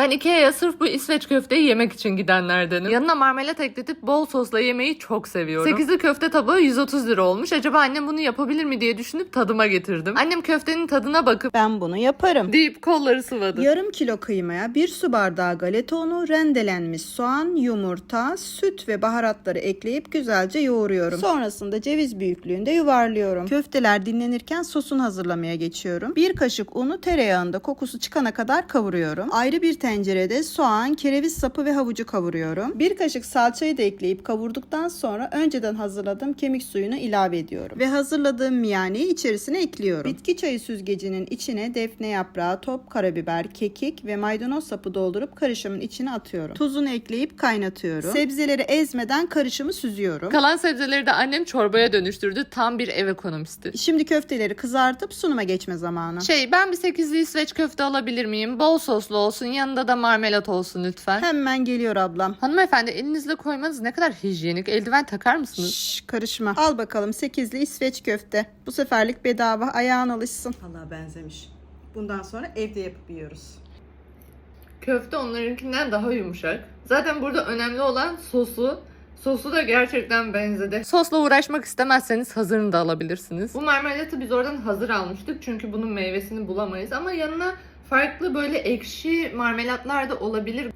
Ben Ikea'ya sırf bu İsveç köfteyi yemek için gidenlerdenim. Yanına marmelat ekletip bol sosla yemeyi çok seviyorum. 8'li köfte tabağı 130 lira olmuş. Acaba annem bunu yapabilir mi diye düşünüp tadıma getirdim. Annem köftenin tadına bakıp Ben bunu yaparım. deyip kolları sıvadı. Yarım kilo kıymaya bir su bardağı galeta unu, rendelenmiş soğan, yumurta, süt ve baharatları ekleyip güzelce yoğuruyorum. Sonrasında ceviz büyüklüğünde yuvarlıyorum. Köfteler dinlenirken sosunu hazırlamaya geçiyorum. Bir kaşık unu tereyağında kokusu çıkana kadar kavuruyorum. Ayrı bir tencerede soğan, kereviz sapı ve havucu kavuruyorum. Bir kaşık salçayı da ekleyip kavurduktan sonra önceden hazırladığım kemik suyunu ilave ediyorum. Ve hazırladığım miyaneyi içerisine ekliyorum. Bitki çayı süzgecinin içine defne yaprağı, top karabiber, kekik ve maydanoz sapı doldurup karışımın içine atıyorum. Tuzunu ekleyip kaynatıyorum. Sebzeleri ezmeden karışımı süzüyorum. Kalan sebzeleri de annem çorbaya dönüştürdü. Tam bir ev ekonomisti. Şimdi köfteleri kızartıp sunuma geçme zamanı. Şey ben bir 8'li İsveç köfte alabilir miyim? Bol soslu olsun yanında da marmelat olsun lütfen. Hemen geliyor ablam. Hanımefendi elinizle koymanız ne kadar hijyenik. Eldiven takar mısınız? Şş, karışma. Al bakalım 8'li İsveç köfte. Bu seferlik bedava ayağın alışsın. Allah benzemiş. Bundan sonra evde yapıp yiyoruz. Köfte onlarınkinden daha yumuşak. Zaten burada önemli olan sosu. Sosu da gerçekten benzedi. Sosla uğraşmak istemezseniz hazırını da alabilirsiniz. Bu marmelatı biz oradan hazır almıştık. Çünkü bunun meyvesini bulamayız. Ama yanına farklı böyle ekşi marmelatlar da olabilir.